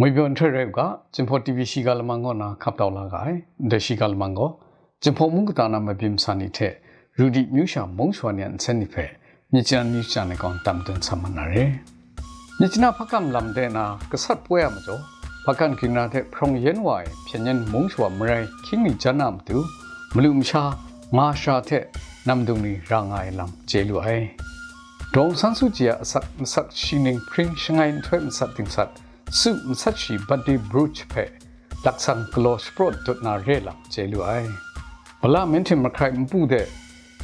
မွေပြွန်ထရက်ကဂျင်ဖော် TV ရှိကလမန်ကိုနာခပ်တော်လာကဲဒရှိကလမန်ကိုဂျင်ဖော်မုန်ကတာနာမပြင်းစနိတဲ့ရူဒီမြူရှာမုံဆွာနန်စနိဖဲမြချန်နိချန်ကောင်တမ်တန်ဆမနာရဲမြချနာဖကမ်လမ်တဲ့နာကဆတ်ပွဲမကျော်ဖကန်ကိနာတဲ့ဖရုံယန်ဝိုင်ဖြညန်မုံဆွာမရိုင်ခင်းနီဂျနမ်တူမလူမရှာငါရှာတဲ့နမ်ဒုန်နီရာငိုင်လမ်ကျေလူအိုင်ဒေါန်ဆန်ဆူဂျီယာအဆက်မဆက်ရှိနင်းပရင်ရှငိုင်ထွဲမဆက်တင်ဆက် su msachi badi bruch phe laksang close pro dot na re la che lu ai bala men thim makhai mpu de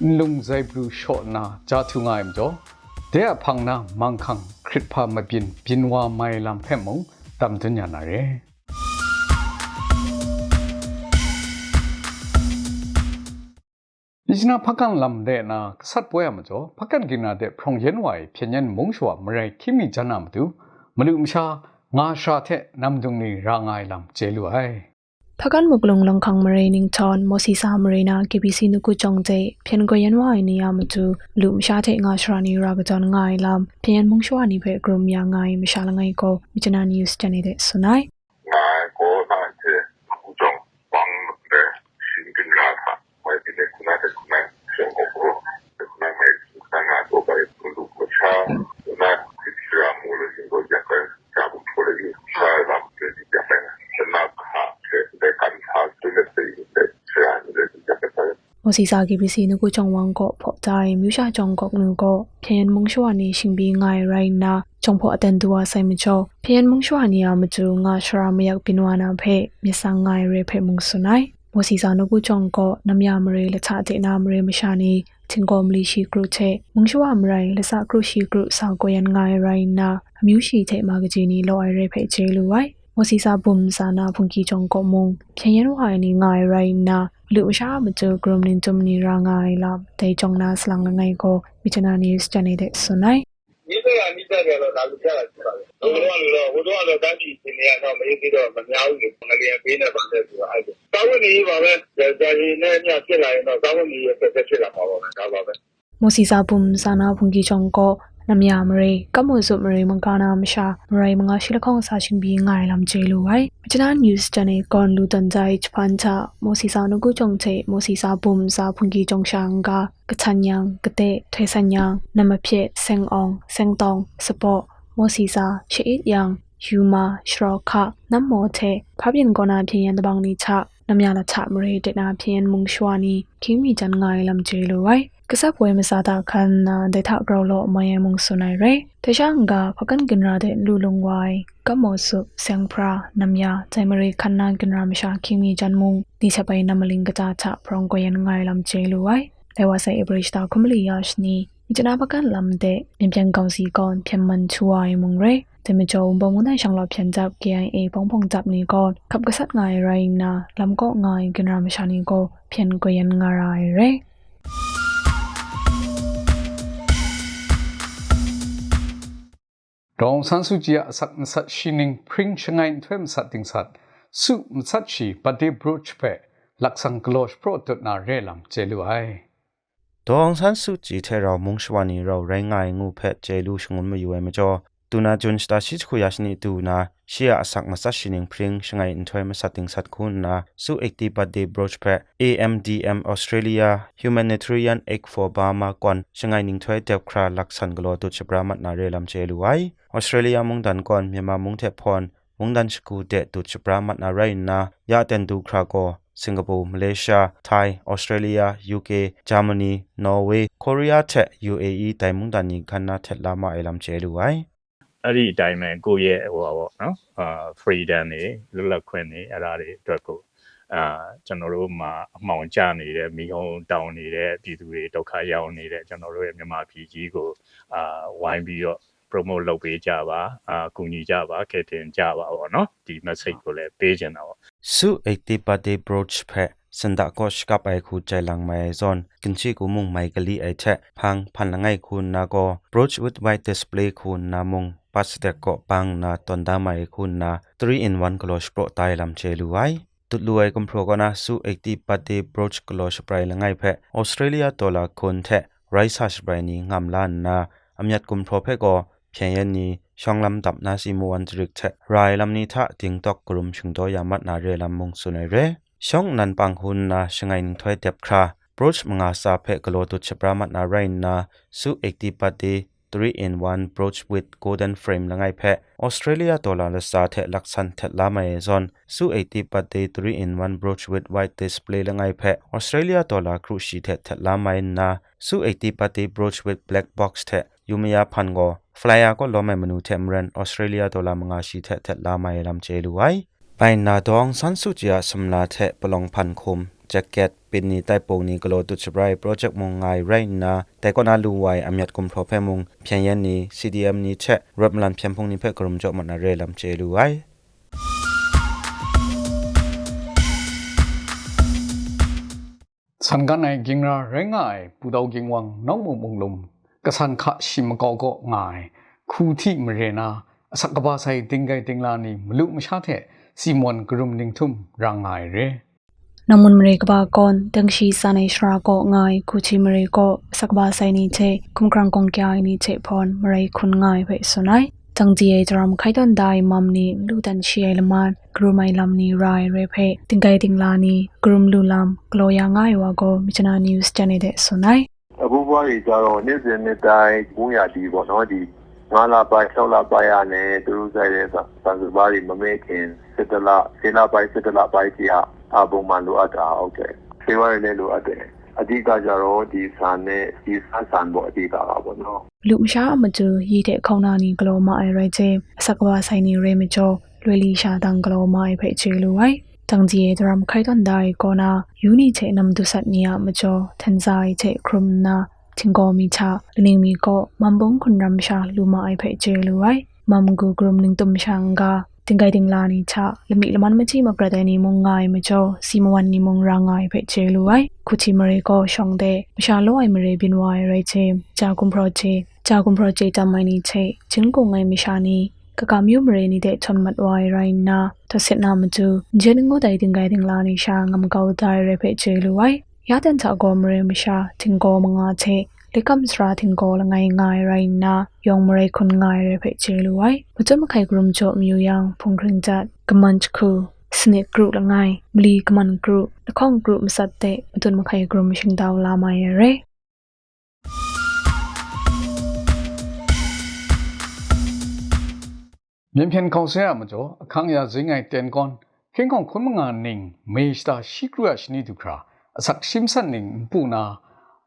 lung zai bru shot na ja thu ngai mjo de a phang na mang khang khrit pha ma bin bin wa mai lam phe mong tam tun nya na re ဒီနာဖကန်လမ်တဲ့နာဆတ်ပွဲမှာကြောဖကန်ကိနာတဲ့ဖရုံယန်ဝိုင်ဖြញ្ញန်မုံရှွာမရိုင်ခိမီဂျနာမတူမလူမရှာ ငါရှာတဲ့နမ်ဒုံနီရာငိုင်လမ်ကျေလူအိုင် Phakan muklong long khang mare ning chon mosi sa mare na KBC nu ku chong je phen ko yan wa ni ya mu chu lu msha the nga shra ni ra ga jon ngai lam phen mung shwa ni phe grum ya ngai msha la ngai ko michana news channel de sunai ငါကိုနာချေကူကြုံပန်းတဲ့ရှင်ကင်လာတာဝိုင်ဒီကုနာတဲ့ကုနာရှင်ကိုကိုကုနာမဲစံငါတော့ပဲလူကိုချာနာခိချာမူလို့ရှင်ကိုကြက်ကာဘူးဖိုလေရှာလာတဲ့ကြက်တဲ့နာခါတဲ့ကန်ဟာတူတဲ့တဲ့ရှာတဲ့ကြက်တဲ့ mosi sa KBC nu ku chong wang ko pho dai myu sha chong kok nu ko phen mung shwa ni shin bi ngai rai na chong pho aten duwa sai mi cho phen mung shwa ni ya mu chu nga shra ma yak pinwa na phe mi sa ngai re phe mung sunai mosi sa nu ku chong ko nam ya mare la cha de na mare ma sha ni ချင်းကောမလီရှိကရုချေမုံရှဝမရိုင်လစကရုရှိကရုစာကိုယန်ငိုင်ရိုင်နာအမျိုးရှိတဲ့မာဂဂျီနီလောအိုင်ရဲဖေချေလူဝိုင်မစီစာဘုံစာနာဖုန်ကီချောင်းကောမုံဖြန်ရန်ဝိုင်နီငိုင်ရိုင်နာ လူအရှာမကျဂရုမနင်တုံနီရာငိုင်လာတေချောင်းနာစလန်ငိုင်ကိုမိချနာနီစချနေတဲ့ဆွနိုင်ဒီကရမိတဲ့တော့လာလူကြတာဖြစ်ပါတယ်။ဟိုတော့လည်းဟိုတော့လည်းတန်းကြည့်နေရတော့မရေးသေးတော့မများဘူးလေ။ငလျင်ပေးနေပါတယ်ဆိုတော့အဲ့ဒါ။သာဝန်ကြီးပါပဲ။ကြာကြီးနဲ့ညဖြစ်လာရင်တော့သာဝန်ကြီးရဲ့ဆက်ဆက်ဖြစ်လာမှာပါပဲ။ဒါပါပဲ။မစီစာဘုံစာနာဖုန်ကီချောင်းကို နမယမရေကမ္မစုမရေမင်္ဂနာမရှာမရေမငါရှိလခေါင်စာရှင်ဘီငိုင်လမ်ကျေလူဝိုင်မချနာ news channel ကွန်လူတန်ဇိုင်ချပန်ချမစီစာနကုကြုံချေမစီစာဘုံစာဖုန်ကီကြုံရှန်ကကချန်ယန်ကတဲ့ထွေဆန်ယန်နမဖြစ်ဆင်အောင်ဆင်တောင်စပေါ့မစီစာရှေ့ယန်ယူမာရှရောခနမ်မောတဲ့ဖပြင်းကောနာဖြစ်ရန်တဘောင်နီချနမယလာချမရေတဲ့နာဖြစ်ရန်မုံရှွာနီခင်းမီချန်ငိုင်လမ်ကျေလူဝိုင် ကစပွဲမစားတာခန်နာဒေတာဂရောလောမယမုံဆုနိုင်ရဲတခြားငါဖကန်ကင်ရာတဲ့လူလုံဝိုင်ကမောဆုဆန်ဖရာနမ်ယာဇိုင်မရီခန်နာကင်ရာမရှာခိမီဂျန်မုံဒီချက်ပိုင်နမလင်ကတာချဖရုံကိုယန်ငိုင်လမ်ချေလူဝိုင်လေဝဆိုင်အဘရစ်တာကွန်မလီယာရှနီမြချနာပကန်လမ်တဲ့မြန်ပြန်ကောင်စီကွန်ပြန်မန်ချူဝိုင်မုံရဲတမကြုံဘုံမနိုင်ဆောင်လောက်ပြန်တပ် KIA ပုံပုံတပ်နီကောခပ်ကဆတ်ငိုင်ရိုင်းနာလမ်ကောငိုင်ကင်ရာမရှာနီကိုပြန်ကိုယန်ငါရိုင်ရဲ ดองสันสุจิยาสักสัตชินิงพริงชงายทเวมสัตติงสัตสุมสัตชีปฏิบรูชเปลักสังกลอชโปรตุนาเรลังเจลุไอดองสันสุจิเทเรามุงชวานีเราไรงายงูเพจเจลูชงุนมาอยู่ไอมาจอ ตูนาจุนสตาชิคุยาชนีตูนาเชียอสักมาสัชินิงพริงชงายอินทวยมาสัตติงสัตคุณนาสุเอกตีบัดเดบรอชเพ AMDM Australia Humanitarian Aid for Burma ก่อนชงายนิงทวยเดบคราลักษันกโลตุชบรามัดนาเรลัมเจลูไอ Australia มุงดันก่อนเมียมามุงเทพรมุงดันสกูเดตุชบรามัดนาไรนายาเตนดูคราโก Singapore, Malaysia, Thai, Australia, UK, Germany, Norway, Korea ထက် UAE တိုင်မုန်တန်နီခန္နာထက်လာမအလမ်ကျဲလူဝိုင် အဲ့ဒီအတိုင်းပဲကိုယ့်ရဲ့ဟိုပါပေါ့နော်အာ freedom တွေလွတ်လပ်ခွင့်တွေအဲ့ဒါတွေအတွက်ကိုအာကျွန်တော်တို့မှာအမှောင်ကျနေတဲ့မိဟုံးတောင်းနေတဲ့ပြည်သူတွေဒုက္ခရောက်နေတဲ့ကျွန်တော်တို့ရဲ့မြန်မာပြည်ကြီးကိုအာဝိုင်းပြီးတော့ promote လုပ်ပေးကြပါအာကူညီကြပါကဲတင်ကြပါပေါ့နော်ဒီ message ကိုလည်းပေးချင်တာပေါ့ su สันดาก็สกับไอคูใจลังไม่ซอนกินชีกูมุงไม่กะลีไอแทะพังพันละไงคุณนาก็ approach with white display คุณนามุงปัสเตก็ปังนาตอนดาไม่คุณนา three in one กลอชโปรตายลำเชลูไวตุดลวยกุมโปรกนะสู้เอกตีปฏิบรอชกลอชไพรละไงแพออสเตรเลียตัวละคนแทะไรซัสไพรนี้งามล้านนาอำยัดกุมโปรเพก็เพียงยันนี้ช่องลำดับนาซิมวันจริกแทะรายลำนี้ทะติงตอกกลุ่มชิงโตยามัดนาเรลำมงสุนเร ช่องนันปังหุนนาชงไงนิงถอยเต็บครา Broach mga sa phe kalo tu chapramat na rain na su 80 pati 3 in 1 brooch with golden frame langai phe Australia dollar la sa the laksan the la mai zon su 80 pati 3 in 1 brooch with white display langai phe Australia dollar cruise shi the the la mai na su 80 pati brooch with black box the yumaya phan go flyer ko lo mai manu the mran Australia dollar mga shi the the la mai lam che lu wai ไปนาดองสันสุจยาสำลาเทะปลองพันคมแจ็คเก็ตปินนีใต้ปงนี้กโลตุชบรายโปรเจกต์มงไงไรนาแต่ก็น่าลูไวอำยัดกุมพรอแพมงเพียงยันนี้ CDM นี้เชะรบมลันเพียงพงนี้เพื่อกรมจบมันนาเรลำเจลูไวสันกันในกิงราแรงง่ายปูดาวกิงวังน้องมุมงลุมกษันขะชิมกอก็ง่ายคู่ที่มเรนาสักกบาไซติงไกติงลานีมลุมชาเท စီမွန်ဂရုမနင်းထုမ်ရငိုင်ရဲ namun mre ka ba kon tang shi sa nei shra ko ngai khu chi mre ko sak ba sai ni che kum krang kong kya ni che phon mre khun ngai phe sunai tang ji e drum khai don dai mam ni lu dan shi ai laman gru mai lam ni rai re phe ting kai ting la ni grum lu lam klo ya ngai wa ko michana news channel de sunai အခုဘွားကြီးကြတော့နေ့စဉ်နေ့တိုင်း900ဒီပေါ့နော်ဒီ9လပိုင်း6လပိုင်းရနဲ့သူတို့ဆိုင်တဲ့သံစပါးတွေမမဲခင် 7လ7လပိုင်း7လပိုင်းကြီးဟာအပုံမှန်လိုအပ်တာဟုတ်တယ်ဆေးဝါးရည်လည်းလိုအပ်တယ်အဓိကကြတော့ဒီစာနဲ့ဒီဆန်းဆန်ဖို့အဓိကပါပေါ့နော်လူမရှာအမတူရေးတဲ့ခေါင်းနာနီဂလိုမအိုင်ရိုက်ချင်းအစကဘာဆိုင်နီရေမကျော်လွေလီရှာတန်ဂလိုမိုင်ဖိတ်ချေလူဝိုင်တန်ကြီးဒရမ်ခိုင်တန်ဒိုင်ကောနာယူနီချေနမ်ဒုဆတ်နီယာမကျော်ထန်ဇိုင်ချေခရုမနာချင်းကိုမီချလနေမီကိုမမ်ဘုံခွန်ရမ်ရှာလူမအိုင်ဖိတ်ချေလူဝိုင်မမ်ဂူဂရုမနင်းတုံရှန်ဂါ တင်ကိုင်တင်လာနီချလမီလမန်မချီမကရတဲ့နီမုံငိုင်မကျော်စီမဝန်နီမုံရာငိုင်ဖိတ်ချေလူဝိုင်ခုချီမရေကိုရှောင်းတဲ့မရှာလိုအိုင်မရေဘင်ဝိုင်ရိုက်ချေဂျာကွန်ပရိုချေဂျာကွန်ပရိုဂျေတမိုင်နီချေချင်းကိုငိုင်မရှာနီကကမျိုးမရေနေတဲ့ချွန်မတ်ဝိုင်ရိုင်းနာသစစ်နာမကျူဂျင်းငိုတိုင်တင်ကိုင်တင်လာနီရှာငမ်ကောက်တိုင်ရဖိတ်ချေလူဝိုင်ရတဲ့ချောကောမရေမရှာတင်ကိုမငါချေ လေကမ်စရာတင်ကိုလငိုင်ငိုင်ရိုင်းနာယောင်မရေခွန်ငိုင်ရဖိတ်ချေလူဝိုင်မချမခိုင်ဂရုမချိုမြူယောင်ဖုန်ခရင်ဂျတ်ကမန်ချခုစနစ်ဂရုလငိုင်မလီကမန်ဂရုလခေါင်ဂရုမစတ်တဲ့မတွန်မခိုင်ဂရု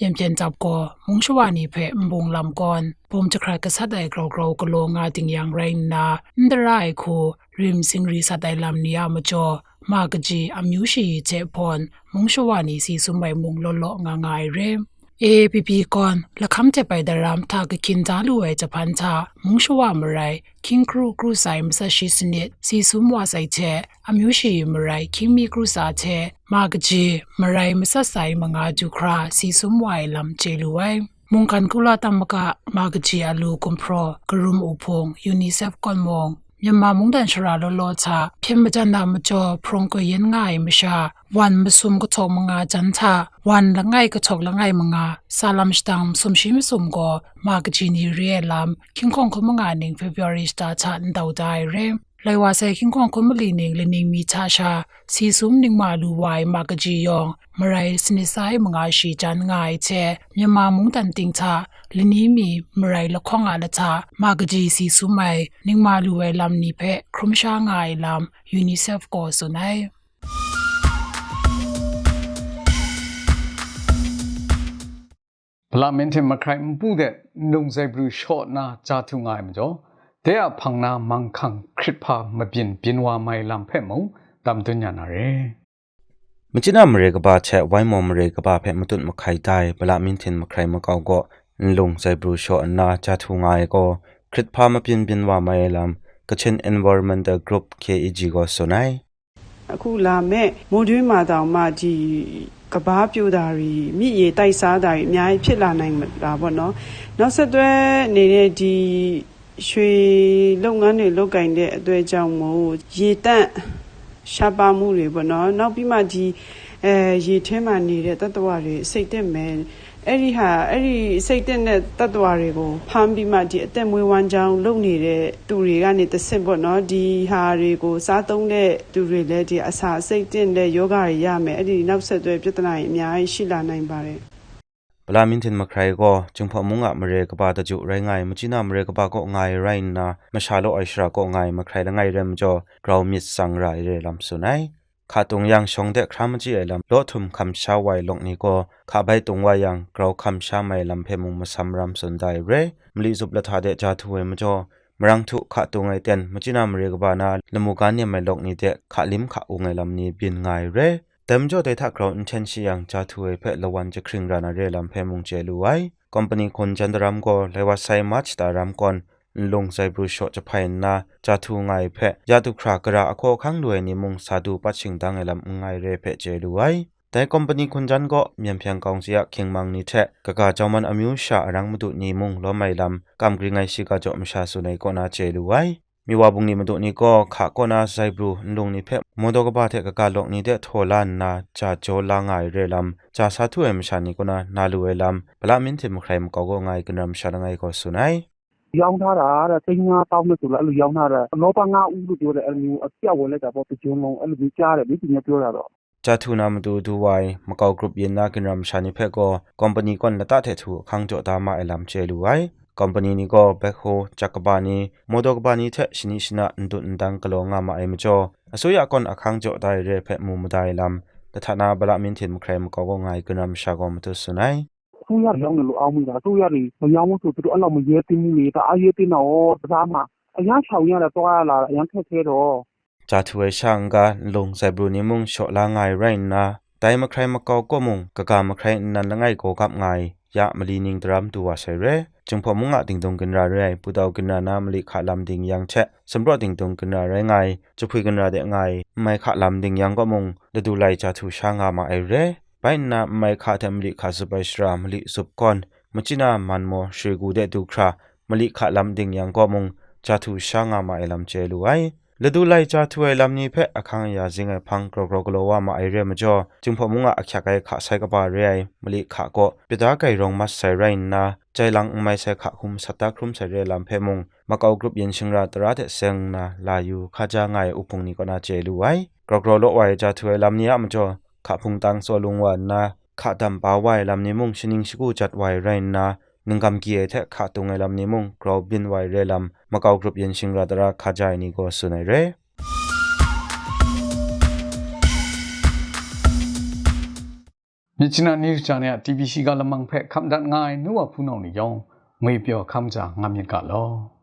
က်ရေးအသင်း AAPP ကွန်ထကခင်ဒိုင်ဂျပန်ကနာကျေလူအိုင် lai wa se me sta shi le kong ya shin ni sakai kin ra ti pe in muk lom o thing mari na lai ka shrin jong phe myam chen tap ko mbung lam kon pom chakra ka sat wai ma jo lai ka shrin ngai ma marai khun si sum wai re akhang aya jing u ta ya den la do mali ning chan na wai ju kra myam chen tap ko mung shwa ni phe mbung lam kon pom chakra ka sat dai gro gro ko lo nga ting yang rain na ndrai khu rim sing ri sa dai lam ni ya ma jo မာကကြီးအမျိုးရှိချက်ဖွန်မုံရှဝနီစီစုံမိုင်မုံလောလောငါငိုင်ရဲ APP ကွန်လခမ်တဲ့ပိုင်ဒရမ်တာကခင်ဇာလူဝဲဂျပန်ချာမုံရှဝမရိုင်ခင်ခရူခရူဆိုင်မဆရှိစနစ်စီစုံဝါဆိုင်ချက်အမျိုးရှိမရိုင်ခင်မီခရူစာချက်မာကကြီးမရိုင်မဆဆိုင်မငါဂျူခရာစီစုံဝိုင်လမ်ချေလူဝဲမုန်ကန်ကူလာတမကမာဂဂျီအလူကွန်ပရိုဂရုမ်ဥဖုံယူနီဆက်ကွန်မုံ မြန်မာမုန်တန်ရှရာလောလောချဖိမကြန်နာမကျော်ဖရုံကိုရင်ငိုင်မရှာวันมสุมก็ชกมงาจันทาวันละไงก็ชกละไงมงาซาลัมสตังสมชิมสุมก็มากจีนีเรียลามคิงคองคมงาหนึ่งเฟบรุสตาชันดาวได้เรม လိုင်ဝါဆဲခင်ခွန်ကွန်မလီနင်းလင်းမီချာရှာစီဆုံနင်းမာလူဝိုင်မာကကြီးယောင်မရိုင်စနိဆိုင်မငါရှိချန်ငိုင်ချေမြန်မာမုန်တန်တင်ချာလင်းနီမီမရိုင်လခေါငါလချာမာကကြီးစီဆုံမိုင်နင်းမာလူဝဲလမ်နီဖဲခရုမရှာငိုင်လမ်ယူနီဆက်ဖ်ကိုဆုနိုင် parliament မှာခိုင်မှုတဲ့နှုံဆိုင်ဘလူး short နာဂျာထုငိုင်မကျော် တဲ့ဖန်နာမန်ခန့်ခရစ်ဖာမပြင်းပြင်းဝါမိုင်လမ်ဖဲမုံတမ်တွညာနာရဲမချနာမရေကဘာချက်ဝိုင်းမော်မရေကဘာဖဲမတုတ်မခိုင်တိုင်ဘလာမင်တင်မခိုင်မကောက်ကိုလုံဆိုင်ဘရူရှောအနာချာထူငိုင်ကိုခရစ်ဖာမပြင်းပြင်းဝါမိုင်လမ် Kachin Environmental Group KEG ကိုဆိုနိုင်အခုလာမဲ့မိုးတွင်းမှာတောင်မှဒီကဘာပြိုတာတွေမြစ်ရေတိုက်စားတာတွေအများကြီးဖြစ်လာနိုင်တာပေါ့နော်နောက်ဆက်တွဲနေတဲ့ဒီ ရွှေလုပ်ငန်းတွေလုပ်ကင်တဲ့အတွေ့အကြောင်းမို့ရေတန့်ရှားပါမှုတွေပေါ့နော်နောက်ပြီးမှဒီအဲရေထဲမှာနေတဲ့တတ္တဝါတွေစိတ်တက်မယ်အဲ့ဒီဟာအဲ့ဒီစိတ်တက်တဲ့တတ္တဝါတွေကိုဖမ်းပြီးမှဒီအသက်မွေးဝမ်းကြောင်းလုပ်နေတဲ့သူတွေကနေတစ်ဆင့်ပေါ့နော်ဒီဟာတွေကိုစားသုံးတဲ့သူတွေလည်းဒီအစာစိတ်တက်တဲ့ယောဂတွေရမယ်အဲ့ဒီနောက်ဆက်တွဲပြဿနာတွေအများကြီးရှိလာနိုင်ပါတယ် ပလာမင်တင်မခရိုင်ကိုကျုံဖမုံငါမရေကပါတကျရိုင်းငိုင်မချိနာမရေကပါကိုငိုင်ရိုင်းနာမရှာလို့အိုင်ရှရာကိုငိုင်မခရိုင်ငိုင်ရမ်ဂျောဂရောင်းမစ်ဆန်ရိုင်ရေလမ်ဆုနိုင်ခါတုံ yang shong de khram ji elam lo thum kham sha wai lok ni ko kha bai tung wa yang grow kham sha mai lam phe mung masam ram sun dai re mli zup la tha de ja thu we ma jo mrang thu kha tu ngai ten machina mre ga ba na lamu ka ne mai lok ni de kha lim kha u ngai lam ni bin ngai re tem jo de tha grow inchen chi yang ja thu we phe lawan je khring ra na re lam phe mung che lu wai company khon jandaram ko lewa sai mach ta ram kon ลงใจบรูชจะพายนาจะทูไงเพะยาตุครากระอโคข้างด้วยนิมุงสาดูปัดชิงดังไอลำไงเรเพเจดูไว้แต่คอมพานีคุณจันก็เมียนเพียงกองเสียเคียงมังนิเทะกะกาเจอมันอมิวชารังมุดุนิมุงล้อไม่ลำกำกรีไงชิกาจอมชาสุในก็นาเจดูไว้ มีว่าบุงนี้มดุนี้ก็ขาก็นาใจบรูลงนิเพะโมดกบาเทกะกาลอกนี้เดโทลานนาจะโจลางไงเรลำจะสาธุเอมชานิก็นานาลูเอลำปลามินทิมใครมก็ก็ไงกันรำชาไงก็สุนัย ရောင်းထားတာတဲ့သိန်း၅တောင်းနဲ့ဆိုတော့အဲ့လိုရောင်းထားတာလောဘ၅ဦးလို့ပြောတယ်အဲ့လိုမျိုးအပြောက်ဝင်လိုက်တာပေါ့တကြုံလုံးအဲ့လိုမျိုးကြားတယ်ဒီပြင်းပြောတာတော့ จาทูนามดูดูไว้มะกอกรุ๊ปเย็นนากินรำชานิเพก็คอมพานีก่อนละตาเททูขังโจตามาเอลัมเจลูไว้ company ni go backho chakabani modokbani the shinishna ndun dang kalonga ma emcho asoya kon akhang jo dai re phe mu mudai lam tathana bala min thin mkhrem ko go ngai kunam shagom tu sunai ုရရောင်းတယ်လို့အောင်းမိတာသူရနေမရောင်းဘူးဆိုသူတို့အဲ့လောက်မရဲတင်းဘူးလေဒါအရေးတင်းတော့ပစားမှာအရချောင်ရတာတော့လာအရန်ခက်ခဲတော့ဂျာထွေရှန်ကလုံဆိုင်ဘရူနီမုံရှော့လာငိုင်ရိုင်းနာတိုင်မခရိုင်မကောက်ကောမုံကကမခရိုင်နန်လငိုင်ကိုကပ်ငိုင် กามาใครนันละไงโกกับไงยะมลีนิงดรัมตัวใส่เรจึงพอมุงอะติงตรงกันราเรปุดาวกันรานามลิขาลำดิงยังแชะสำรวจติงตรงกันราเรไงจะพุยกันราเดไงไม่ขาลำดิงยังก็มุงฤดูไลจาทูช่างามาไอเรไปนาไม่ขาเทมลิขาสบายสรามลิสุบก่อนมจินามันโมเชกูเดดูครามลิขาลำดิงยังก็มุงจาทูช่างามาไอลำเจลูไอ လဒူလိုက်ချာထွေလမ်နီဖက်အခန်းရာဇင်းငယ်ဖန်ကရကရကလောဝမအိုင်ရဲမကျော်ကျုံဖမုငါအခက်ကိုက်ခဆိုင်ကပါရဲမလီခါကိုပိဒါကိုင်ရောင်မဆိုင်ရိုင်းနာใจลังไม่ใช่ขะคุมสตาครุมใส่เรลำเพมุงมาเกากรุปยินชิงราตราเทเซงนาลายูข้าจางไงอุปงนี้ก็น่าเจลูไว้กรกรโลไว้จะถวยลำนี้มจ่อขะพุงตังโซลุงวันนาขะดำปาไว้ลำนี้มุงชินิงชิกูจัดไว้ไรนา ningam ki e the kha tungai lam ni mung grau bin wai re lam makau group yin sing ra dara kha jai ni go sunai re michina news channel tbc ကလမန့်ဖက်ခမ်ဒတ်ငိုင်းနူဝဖူနောင်နီယောင်ငွေပြောခမ်ကြငါမြစ်ကလော